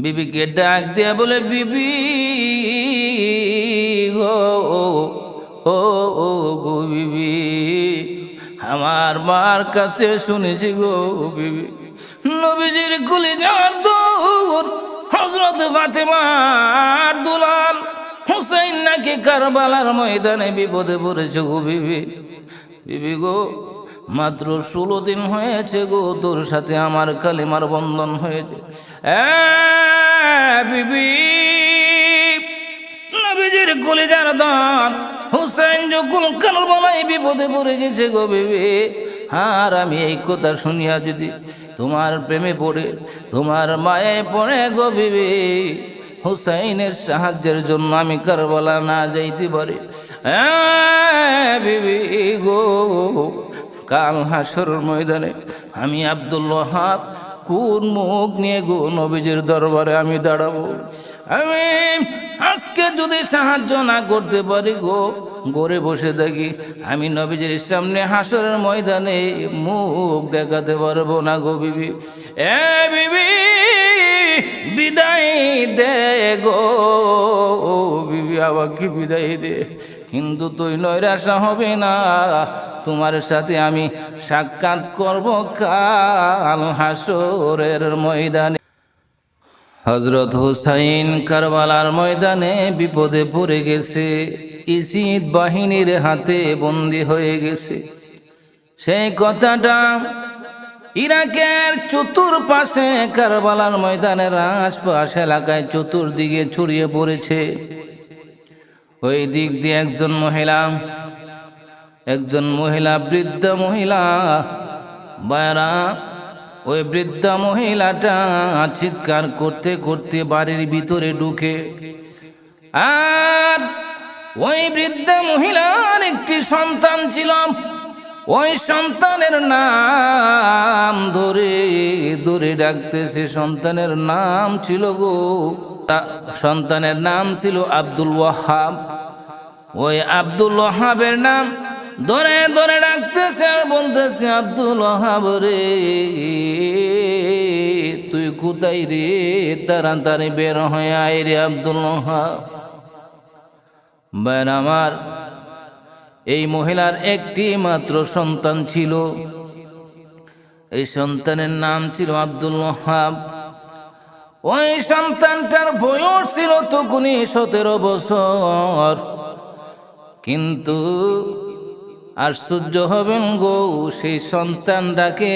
বিবিকে ডাক দিয়া বলে, বিবি গো, ও ও গো বিবি, আমার মার কাছে শুনেছি গো বিবি। নবীজির কুলি যাওয়ার দূর হজরত ফাতেমার দুলাল হুসাইন নাকি কারবালার ময়দানে বিপদে পড়েছে গো বিবি। বিবি গো মাত্র ষোলো দিন হয়েছে গো, তোর সাথে আমার কালিমার বন্ধন হয়েছে। বিবি, নবীজির কলিজার দান, হুসেন যখন কারবালায় বিপদে পড়ে গেছে গো বিবি, আর আমি এই কথা শুনিয়া যদি তোমার প্রেমে পড়ে, তোমার মায়ে পড়ে গো বিবি, হুসাইনের সাহায্যের জন্য আমি কারবালা না যাইতে পারি। বিবি গো কাল হাসর ময়দানে আমি আব্দুল হাব কোন মুখ নিয়ে গো নবীজির দরবারে আমি দাঁড়াবো? আমি আজকে যদি সাহায্য না করতে পারি গো গড়ে বসে থাকি, আমি নবীজির সামনে হাসরের ময়দানে মুখ দেখাতে পারব না গো বিবি। এ বিবি বিদায় দে গো। বিবি, আমাকে বিদায় দে। কিন্তু তুই নৈরাশা হবে না। তোমার সাথে আমি সাক্ষাৎ করব কাল হাসরের ময়দানে। হজরত হুসাইন কারবালার ময়দানে বিপদে পড়ে গেছে। ইসিদ বাহিনীর হাতে বন্দি হয়ে গেছে। সেই কথাটা ইরাকের চতুর্পাশে কারবালার ময়দানের আশপাশ এলাকায় চতুর্দিকে ছড়িয়ে পড়েছে। ওই দিক দিয়ে একজন মহিলা একজন মহিলা, বৃদ্ধ মহিলা বায়রা ওই বৃদ্ধা মহিলাটা চিৎকার করতে করতে বাড়ির ভিতরে ঢুকে। আর ওই বৃদ্ধা মহিলার একটি সন্তান ছিল। ওই সন্তানের নাম ধরে ধরে ডাকতেছে সন্তানের নাম ছিল গো। সন্তানের নাম ছিল আব্দুল ওয়াহাব। ওই আব্দুল ওয়াহাবের নাম ধরে ধরে ডাকতেছে আর বলতেছে, আব্দুল ওয়াহাব রে, তুই কোথায় রে? তাড়াতাড়ি বের হয়ে আয় রে আব্দুল ওয়াহাব। বের আমার এই মহিলার একটি মাত্র সন্তান ছিল। এই সন্তানের নাম ছিল আব্দুল ওয়াহাব। ওই সন্তানটার বয়স ছিল তখনই সতেরো বছর। কিন্তু আশ্চর্য হবেন গো, সেই সন্তানটাকে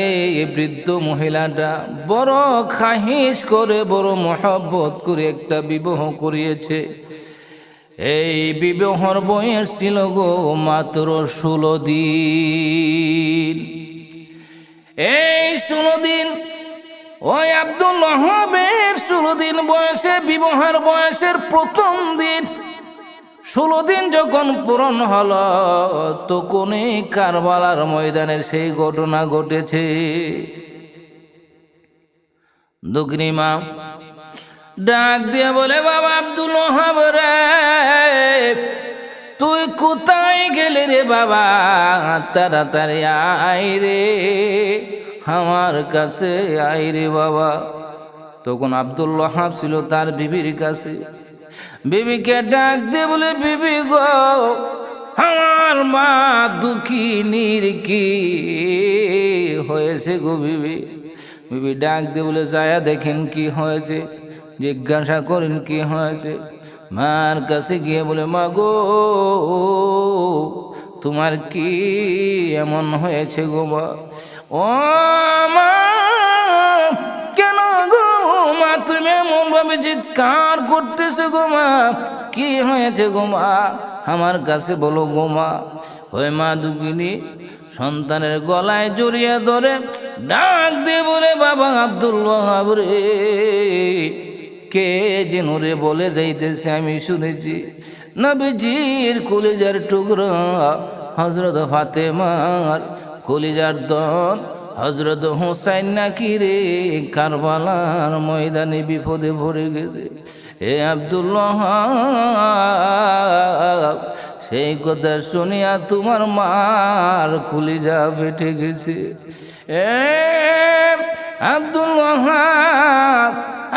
বৃদ্ধ মহিলাটা বড় খাহিস করে, বড় মহব্বত করে একটা বিবাহ করিয়েছে। এই বিবাহর বয়স ছিল গো মাত্র ষোলো দিন। এই ষোলো দিন, ওই আব্দুল ওহাবের ষোলো দিন বয়সে, বিবাহের বয়সের প্রথম দিন। ষোলো দিন যখন পূরণ হল, তখনই কারবালার ময়দানের সেই ঘটনা ঘটেছে। দুগ্নি মা ডাক দিয়ে বলে, বাবা আব্দুল ওহাব রে, তুই কোথায় গেলে রে বাবা? তাড়াতাড়ি আয় রে, আমার কাছে আয় রে বাবা। তখন আব্দুল ওহাব ছিল তার বিবির কাছে। বিবিকে ডাক দিয়ে বলে, বিবি গো, আমার মা দুঃখী নির্কি হয়েছে গো বিবি। বিবি ডাক দিয়ে বলে, যায়া দেখেন কি হয়েছে। জিজ্ঞাসা করেন, কি হয়েছে? মার কাছে গিয়ে বলে মা গো তোমার কি এমন হয়েছে গো মা ও মা, কেন গো মা, তুমি এমন ভাবে চিৎকার করতেছো গো মা? কি হয়েছে গো মা? আমার কাছে বলো, গো মা ওই মা দুগিনী সন্তানের গলায় জড়িয়ে ধরে ডাক দিয়ে বলে, বাবা আব্দুল ওয়াহাব রে কে যেন রে বলে যাইতেছে আমি শুনেছি। নবীজির কলিজার টুকরা হজরত ফাতেমার কলিজার দন হজরত হোসাইন নাকি রে কারবালার ময়দানে বিপদে ভরে গেছে। এ আব্দুল্লাহ, সেই কথা শুনিয়া তোমার মার কলিজা ফেটে গেছে। এ আব্দুল ওয়াহাব,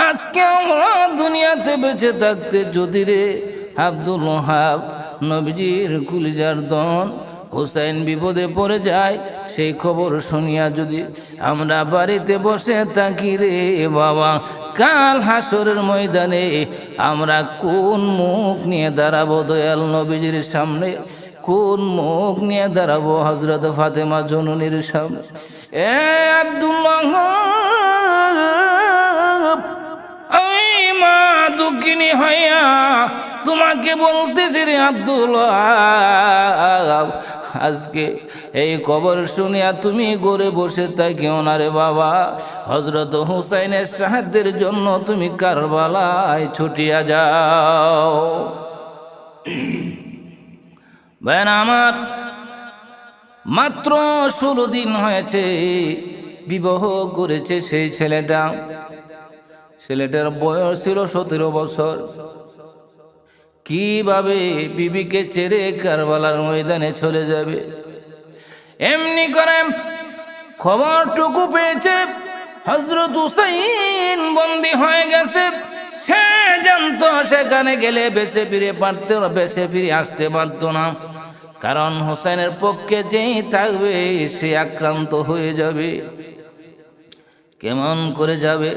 আজকে আমার দুনিয়াতে বেঁচে থাকতে যদি রে, আব্দুল ওহাব নবীজির কুলিজার দন হুসাইন বিপদে পড়ে যায়, সেই খবর শুনিয়া যদি আমরা বাড়িতে বসে থাকি রে বাবা, কাল হাসরের ময়দানে আমরা কোন মুখ নিয়ে দাঁড়াবো দয়াল নবীজির সামনে? কোন মুখ নিয়ে দাঁড়াবো হজরত ফাতেমা জননীর সামনে? এ আব্দুল্লাহ দুঃখিনী হইয়া তোমাকে বলতেছি রে আব্দুল আজকে এই খবর শুনিয়া তুমি গড়ে বসে থাকিও না রে বাবা। হজরত হুসাইনের সাহায্যের জন্য তুমি কারবালায় ছুটিয়া যাও। বেন আমার মাত্র ষোলো দিন হয়েছে, বিবাহ করেছে সেই ছেলেটা। ছেলেটার বয়স ছিল সতেরো বছর। কীভাবে বিবিকে ছেড়ে কারবালার ময়দানে চলে যাবে? এমনি করে খবরটুকু পেয়েছে হজরত হুসাইন বন্দি হয়ে গেছে। সে জানতো সেখানে গেলে বেশে ফিরে পারতে বেশে ফিরে আসতে পারতো না। কারণ হোসেনের পক্ষে যেই থাকবে, সে আক্রান্ত হয়ে যাবে। কেমন করে যাবে?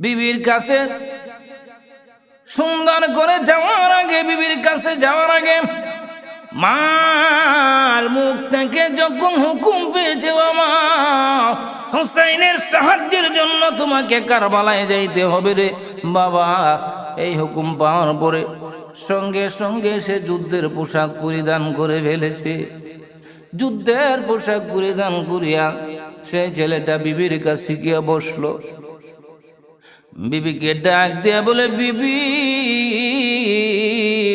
বিবির কাছে সুন্দর করে যাওয়ার আগে, বিবির কাছে যাওয়ার আগে মার মুখ থেকে যখন হুকুম পেয়েছে, বাবা, হুসাইনের সাহায্যের জন্য তোমাকে কারবালায় যাইতে হবে রে। বাবা, এই হুকুম পাওয়ার পরে সঙ্গে সঙ্গে সে যুদ্ধের পোশাক পরিধান করে ফেলেছে। যুদ্ধের পোশাক পরিধান করিয়া সেই ছেলেটা বিবির কাছে গিয়া বসল। বিবিকে ডাক দিয়া বলে, বিবি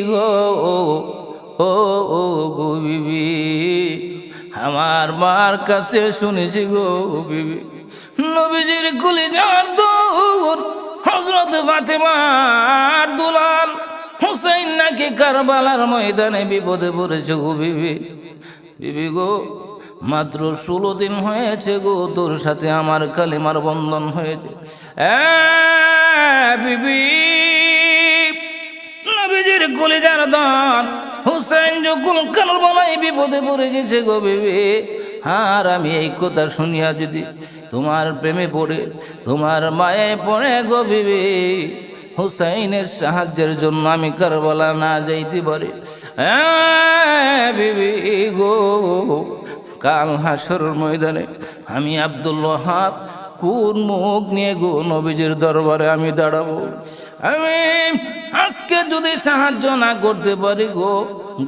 গো, ও ও গো বিবি, আমার মার কাছে শুনেছি গো বিবি। নবীজির গুলি যাওয়ার দূর হজরত ফাতেমার দুলাল হুসাইন নাকি কারবালার ময়দানে বিপদে পড়েছে গো বিবি। বিবি গো মাত্র ষোলো দিন হয়েছে গো, তোর সাথে আমার কালিমার বন্ধন হয়েছে। বিবি, নবীজির কলিজার দান হুসাইন যখন কারবালায় বিপদে পড়ে গেছে গো বিবি। আর আমি এই কথা শুনিয়া যদি তোমার প্রেমে পড়ে, তোমার মায়ে পড়ে গো বিবি, হুসাইনের সাহায্যের জন্য আমি কারবালা না যাইতে পারি। বিবি গো কাল হাসর ময়দানে আমি আব্দুল ওহাব কোন মুখ নিয়ে গো নবীজির দরবারে আমি দাঁড়াবো? আমি আজকে যদি সাহায্য না করতে পারি গো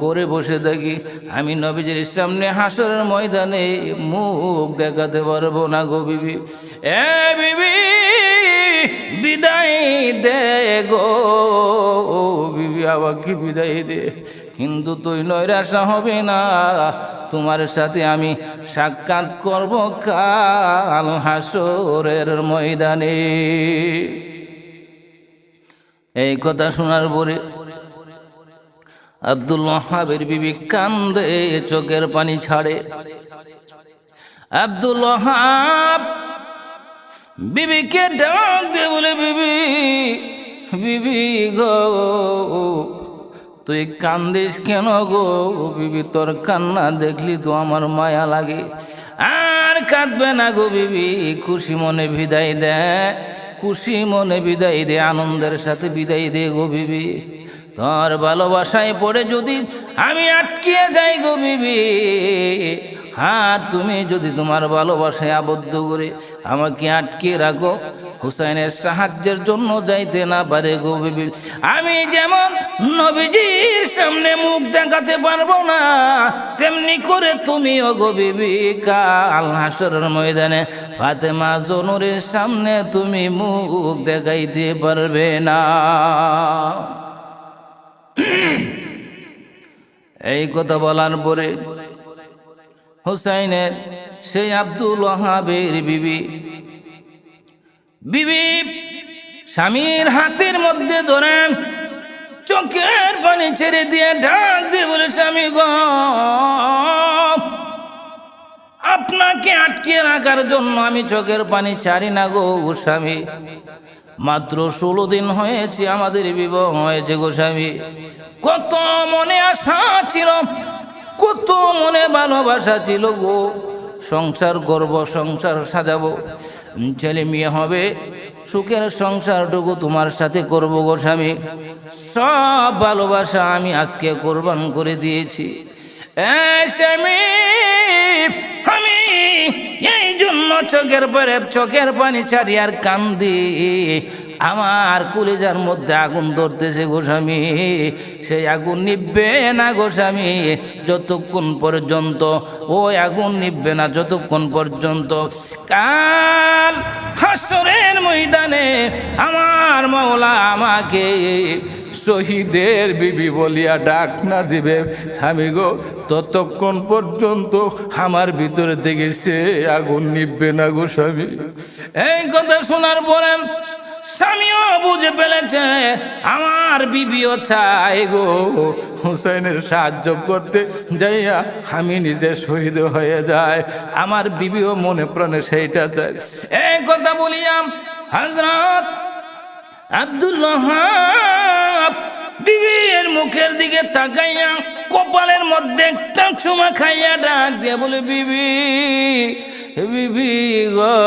গড়ে বসে থাকি আমি নবীজির সামনে হাসরের ময়দানে মুখ দেখাতে পারব না গো বিবি। এ বিবি বিদায় দে গো বিবি বিদায় দে। কিন্তু তুই নৈরাশা হবে না। তোমার সাথে আমি সাক্ষাৎ করব কাল হাসরের ময়দানে। এই কথা শোনার পরে আব্দুল ওহাবের বিবি কান্দে, চোখের পানি ছাড়ে। আব্দুল ওহাব বিবিকে ডাক দে বলে, বিবি বিবি গো, তুই কান্দিস কেন গো? বিবি, তোর কান্না দেখলি তো আমার মায়া লাগে। আর কাঁদবে না গো বিবি, খুশি মনে বিদায় দে, খুশি মনে বিদায় দে, আনন্দের সাথে বিদায় দে গো বিবি। তোর ভালোবাসায় পড়ে যদি আমি আটকিয়ে যাই গো বিবি হ্যাঁ তুমি যদি তোমার ভালোবাসায় আবদ্ধ করে আমাকে আটকে রাখো, হুসাইনের সাহায্যের জন্য যাইতে না পারে গো বিবি। আমি যেমন নবীজির সামনে মুখ দেখাতে পারব না, তেমনি করে তুমিও গো বিবি, কাল ময়দানে ফাতেমা জনুরের সামনে তুমি মুখ দেখাইতে পারবে না। এই কথা বলার পরে হুসাইনের সেই আব্দুল ওহাবের বিবি। বিবি স্বামীর হাতের মধ্যে ধরে চোখের পানি ছেড়ে দিয়ে ঢাক দিয়ে বলে, স্বামী গ, আপনাকে আটকে রাখার জন্য আমি চোখের পানি ছাড়ি না গো স্বামী। মাত্র ষোলো দিন হয়েছে আমাদের বিবাহ হয়েছে গোস্বামী কত মনে আশা ছিল কত মনে ভালোবাসা ছিল গো। সংসার করব, সংসার সাজাবো। ছেলে মেয়ে হবে, সুখের সংসারটুকু তোমার সাথে করব গো স্বামী। সব ভালোবাসা আমি আজকে কোরবান করে দিয়েছি। আমি এই জন্য চোখের পরে চোখের পানি ছাড়ি আর কান্দি। আমার কুলেজার মধ্যে আগুন ধরতেছে গোস্বামী সেই আগুন নিববে না গোস্বামী যতক্ষণ পর্যন্ত ওই আগুন নিববে না যতক্ষণ পর্যন্ত। কাল হাসরের ময়দানে আমার মাওলা আমাকে শহীদের বিবি বলিয়া ডাক না দিবে। স্বামী গো, ততক্ষণ পর্যন্ত আমার ভিতরে থেকে সে আগুন নিববে না গো স্বামী। এই কথা শোনার পরে স্বামীও বুঝে ফেলেছে, আমার বিবিও চাই গো। হুসেনের সাহায্য করতে যাইয়া আমি নিজে শহীদ হয়ে যায় আমার বিবিও মনে প্রাণে সেইটা চায়। এই কথা বলিয়াম হজরত আব্দুল্লাহ বিবির মুখের দিকে তাকাইয়া কপালের মধ্যে একটা চুমা খাইয়া ডাক দিয়া বলে, বিবি বিবি গো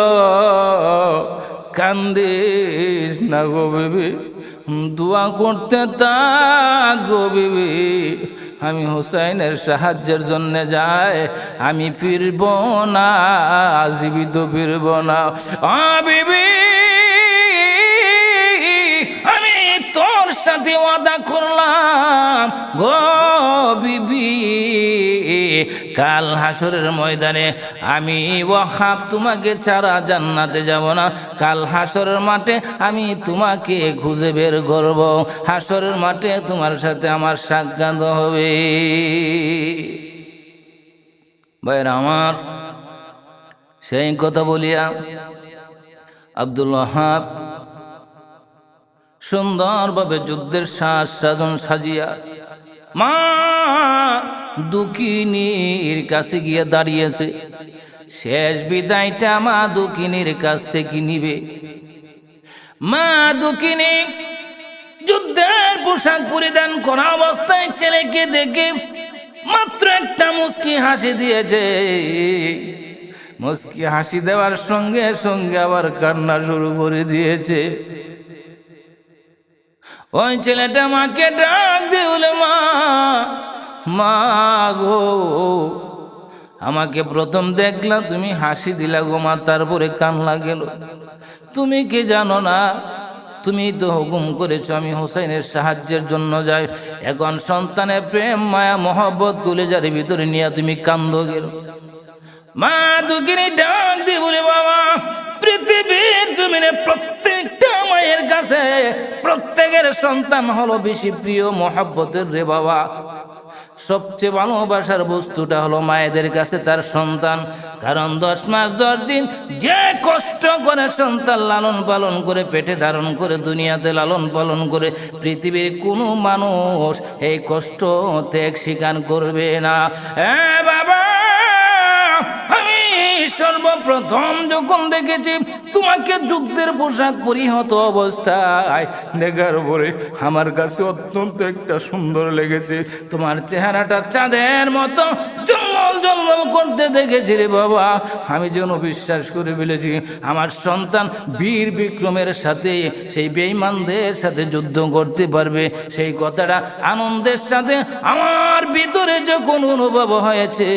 কান্দিস না গো বিবি, দোয়া করতে তা গো বিবি। আমি হুসাইনের সাহায্যের জন্য যাই, আমি ফিরব না, জীবিত ফিরব না। আ বিবি, আমি তোর সাথে ওয়াদা করলাম গো বিবি। কাল হাসরের ময়দানে আমি ওয়াহাব তোমাকে ছাড়া জান্নাতে যাব না। কাল হাসরের মাঠে আমি তোমাকে খুঁজে বের করব। হাসরের মাঠে তোমার সাথে আমার সাক্ষাৎ হবে। ভাইরা আমার, সেই কথা বলিয়া আব্দুল ওয়াহাব সুন্দরভাবে যুদ্ধের সাজ সাজন সাজিয়া মা দুকিনীর কাছে গিয়ে দাঁড়িয়েছে। শেষ বিদায়টা মা দুকিনীর কাছ থেকে নিবে। মা দুকিনী যুদ্ধের পোশাক পরিধান করা অবস্থায় ছেলেকে দেখে মাত্র একটা মুস্কি হাসি দিয়েছে। মুস্কি হাসি দেওয়ার সঙ্গে সঙ্গে আবার কান্না শুরু করে দিয়েছে। ওই ছেলেটা মাকে ডাক দিয়ে বলে মা মা গো। আমাকে প্রথম দেখলা, তুমি হাসি দিলা গো, মা, তারপরে কান্না গেল। তুমি কি জানো না, তুমি তো হুকুম করেছ, আমি হোসেনের সাহায্যের জন্য যাই। এখন সন্তানের প্রেম, মায়া, মহব্বত গুলেজারের ভিতরে নিয়ে তুমি কান্দ গেল। মা দুকিনি ডাক দিয়ে বলে, বাবা, পৃথিবীর জমিনে প্রত্যেকটা মায়ের কাছে প্রত্যেকের সন্তান হলো বেশি প্রিয়, মহাব্বতের রে বাবা। সবচেয়ে ভালোবাসার বস্তুটা হলো মায়েদের কাছে তার সন্তান। কারণ দশ মাস, দশ দিন যে কষ্ট করে সন্তান লালন পালন করে, পেটে ধারণ করে, দুনিয়াতে লালন পালন করে, পৃথিবীর কোনো মানুষ এই কষ্ট ত্যাগ স্বীকার করবে না। হ্যাঁ বাবা সর্বপ্রথম যখন দেখেছি, তোমাকে যুদ্ধের পোশাক পরিহত অবস্থায়। দেখার পরে আমার কাছে অত্যন্ত একটা সুন্দর লেগেছে। তোমার চেহারাটা চাঁদের মতো জন্মল জন্মল করতে দেখেছি রে বাবা। আমি যেন বিশ্বাস করে ফেলেছি, আমার সন্তান বীর বিক্রমের সাথে, সেই বেঈমানদের সাথে যুদ্ধ করতে পারবে। সেই কথাটা আনন্দের সাথে আমার ভিতরে যখন অনুভব হয়েছে,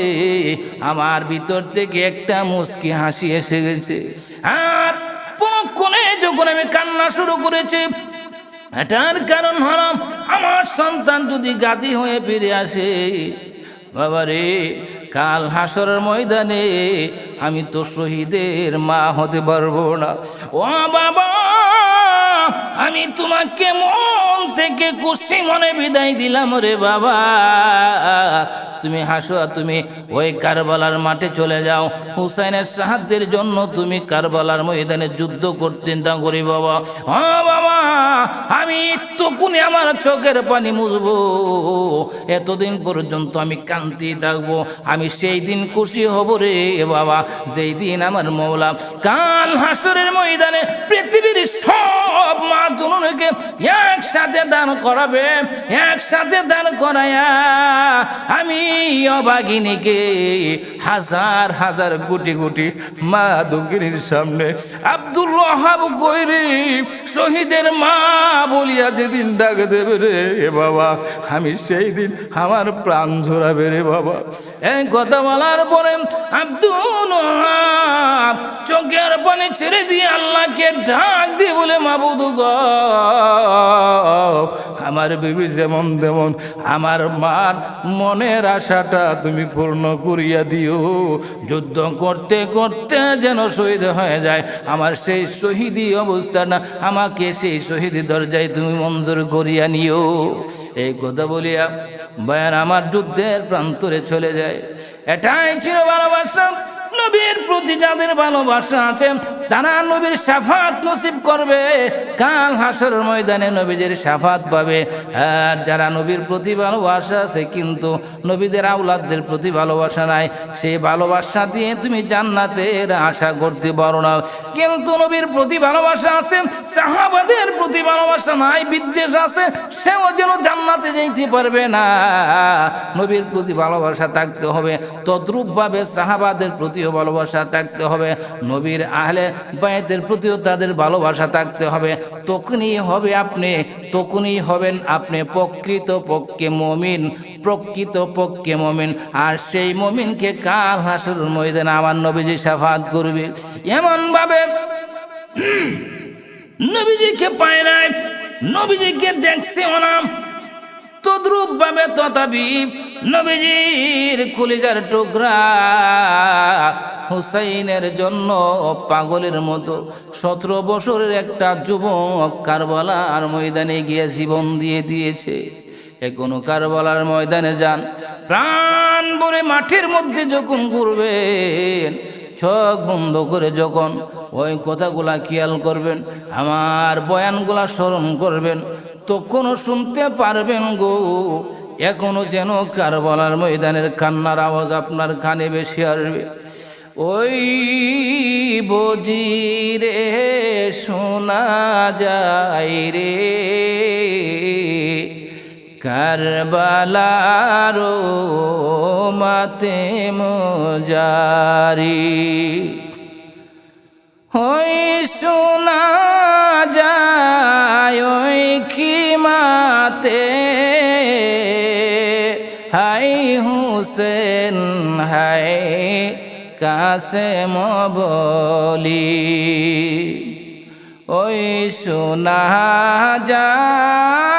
আমার ভিতর থেকে একটা মুস্কি হাসি এসে গেছে। আর কোনে যখন আমি কান্না শুরু করেছি, এটার কারণ হলাম আমার সন্তান যদি গাজী হয়ে ফিরে আসে বাবা রে কাল হাসরের ময়দানে আমি তো শহীদের মা হতে পারব না। ও বাবা! আমি তোমাকে মন থেকে খুশি মনে বিদায় দিলাম রে বাবা। তুমি হাসো তুমি ওই কারবালার মাঠে চলে যাও। হুসাইনের সাহায্যের জন্য তুমি কারবালার ময়দানে যুদ্ধ করতে তা করি বাবা। হ্যাঁ বাবা, আমি তখনই আমার চোখের পানি মুছবো। এতদিন পর্যন্ত আমি কান্তি থাকব। আমি সেই দিন খুশি হব রে বাবা। যেই দিন আমার মৌলা কান হাসরের ময়দানে পৃথিবীর সব দুনুকে একসাথে দান করাবে, একসাথে দান করায়া আমি অবাগিনীকে হাজার হাজার কোটি কোটি মা দক্ষিণীর সামনে আব্দুল ওহাব কইরি, শহীদের মা বলিয়া যেদিন ডাক দেবে রে বাবা, আমি সেই দিন আমার প্রাণ ঝরাবে রে বাবা। এই কথা বলার পরে আব্দুল চোখের পানি ছেড়ে দিয়ে আল্লাহকে ডাক দিয়ে বলে, মাবুদু আমার বিবি যেমন তেমন, আমার মার মনের আশাটা তুমি পূর্ণ করিয়া দিও। যুদ্ধ করতে করতে যেন শহীদ হয়ে যায়, আমার সেই শহীদি অবস্থাটা আমাকে সেই শহীদি দরজায় তুমি মঞ্জুর করিয়া নিও। এই কথা বলিয়া বয়ান আমার যুদ্ধের প্রান্তরে চলে যায়। এটাই ছিল ভালোবাসা, নবীর প্রতি যাদের ভালোবাসা আছে তারা নবীর সাফাত নসিব করবে, কাল হাসর ময়দানে নবীদের সাফাত পাবে। আর যারা নবীর প্রতি ভালোবাসা আছে, কিন্তু নবীদের আউলাদদের প্রতি ভালোবাসা নাই সেই ভালোবাসা দিয়ে তুমি জান্নাতের আশা করতে পারো না। কিন্তু নবীর প্রতি ভালোবাসা আছে, সাহাবাদের প্রতি ভালোবাসা নাই, বিদ্বেষ আছে, সেও যেন জান্নাতে যেতে পারবে না। নবীর প্রতি ভালোবাসা থাকতে হবে, তদ্রূপভাবে সাহাবাদের প্রতিও ভালোবাসা থাকতে হবে। নবীর আহলে বায়তের প্রতিও তাদের ভালোবাসা থাকতে হবে। তখনই হবে আপনি, তখনই হবেন আপনি প্রকৃত পক্ষে মমিন প্রকৃত পক্ষে মমিন। আর সেই মমিনকে কাল হাসুর ময়দানে আমার নবীজি সাফাত করবে। এমনভাবে নবীজিকে পায় নাই, নবীজিকে দেখছে অনাম। তদ্রূপ ভাবে তথাপি নবীজির কলিজার টুকরা হুসাইনের জন্য পাগলের মতো সতেরো বছরের একটা যুবক কারবালার ময়দানে গিয়ে জীবন দিয়ে দিয়েছে। এখনও কারবালার ময়দানে যান। প্রাণ ভরে মাঠের মধ্যে যখন ঘুরবেন, চোখ বন্ধ করে যখন ওই কথাগুলা খেয়াল করবেন, আমার বয়ানগুলা স্মরণ করবেন, তখনও শুনতে পারবেন গো, এখনও যেন কারবালার ময়দানের কান্নার আওয়াজ আপনার কানে বেশি আসবে। ওই বজিরে শোনা যায় রে। কারবালারো মাতে মজারি। ওই শোনা যায় ওই খিমাতে হাই কাসে মলি ওই শোনা যায়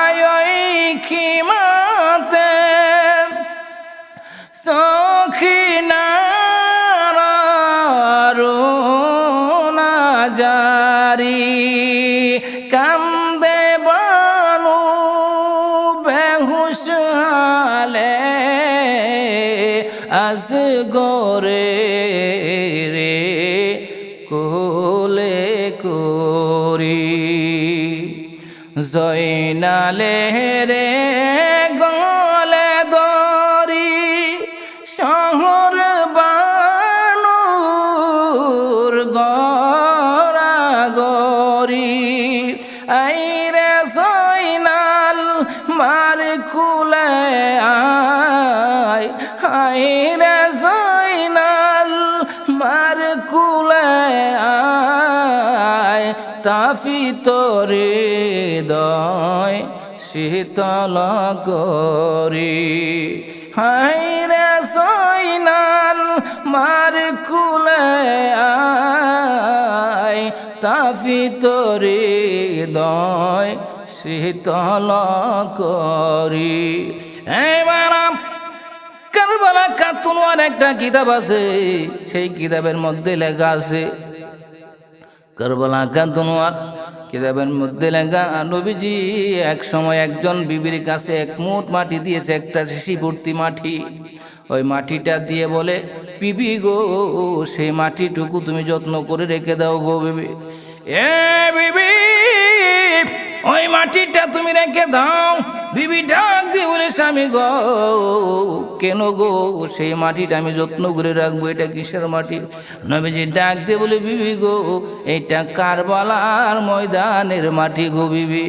দয় শীতল করি। হাইরে সৈনাল, মার কুলে আয়। তাফি তোরে দয় শীতল করি। এবার কারবালা কাতুনওয়ার একটা কিতাব আছে, সেই কিতাবের মধ্যে লেখা আছে, কারবালা কাতুনওয়ার কিতাবের মধ্যে লেখা, নবীজি, এক সময় একজন বিবির কাছে এক মুঠ মাটি দিয়েছে, একটা শিশি ভর্তি মাটি। ওই মাটিটা দিয়ে বলে পিবি গো, সেই মাটিটুকু তুমি যত্ন করে রেখে দাও গো বিবি। ওই মাটিটা তুমি রেখে দাও। বিবি, ডাক দিয়ে বলে, স্বামী গো, কেন গো? সেই মাটিটা আমি যত্ন করে রাখব, এটা কিসের মাটি? নবীজি ডাক দিয়ে বলে, বিবি গো, এটা কারবালার ময়দানের মাটি গো বিবি।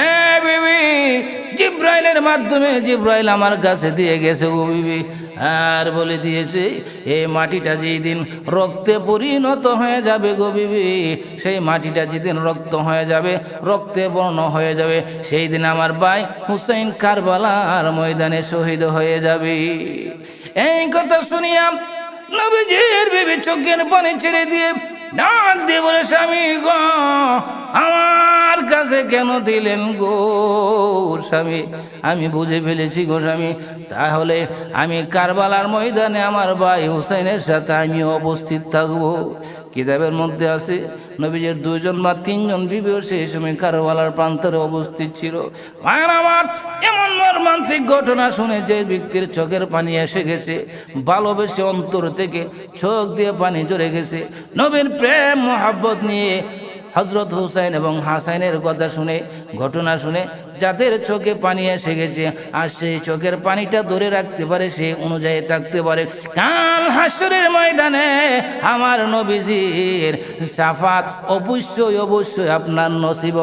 এ বিবি, জিব্রাইলের মাধ্যমে জিব্রাইল আমার কাছে দিয়ে গেছে গো বিবি। আর বলে দিয়েছে এই মাটিটা যেই দিন রক্তে পরিণত হয়ে যাবে গো সেই মাটিটা যেদিন রক্ত হয়ে যাবে, রক্তে বর্ণ হয়ে যাবে, সেই দিন আমার ভাই হুসাইন কারবালার ময়দানে শহীদ হয়ে যাবে। এই কথা শুনিয়াম নবীজির বিবি চোখের পানি ছেড়ে দিয়ে ডাক দিয়ে বলে, স্বামী গ, আমার কাছে কেন দিলেন গো স্বামী? আমি বুঝে ফেলেছি গো স্বামী। তাহলে আমি কারবালার ময়দানে আমার ভাই হুসাইনের সাথে আমি উপস্থিত থাকব। কিতাবের মধ্যে আছে, নবীজের দুজন বা তিনজন বিবিও সেই সময় কারোয়ালার প্রান্তরে অবস্থিত ছিল। আমার এমন মর্মান্তিক ঘটনা শুনে যে ব্যক্তির চোখের পানি এসে গেছে, ভালোবেসে অন্তর থেকে চোখ দিয়ে পানি জড়ে গেছে। নবীর প্রেম, মোহাব্বত নিয়ে হজরত হুসাইন এবং হাসাইনের কথা শুনে, ঘটনা শুনে যাদের চোখে পানি এসে গেছে আর সেই চোখের পানিটা ধরে রাখতে পারে, সে অনুযায়ী থাকতে পারে। কাল হাসরের ময়দানে আমার নবীজির সাফাত অবশ্যই অবশ্যই আপনার নসিব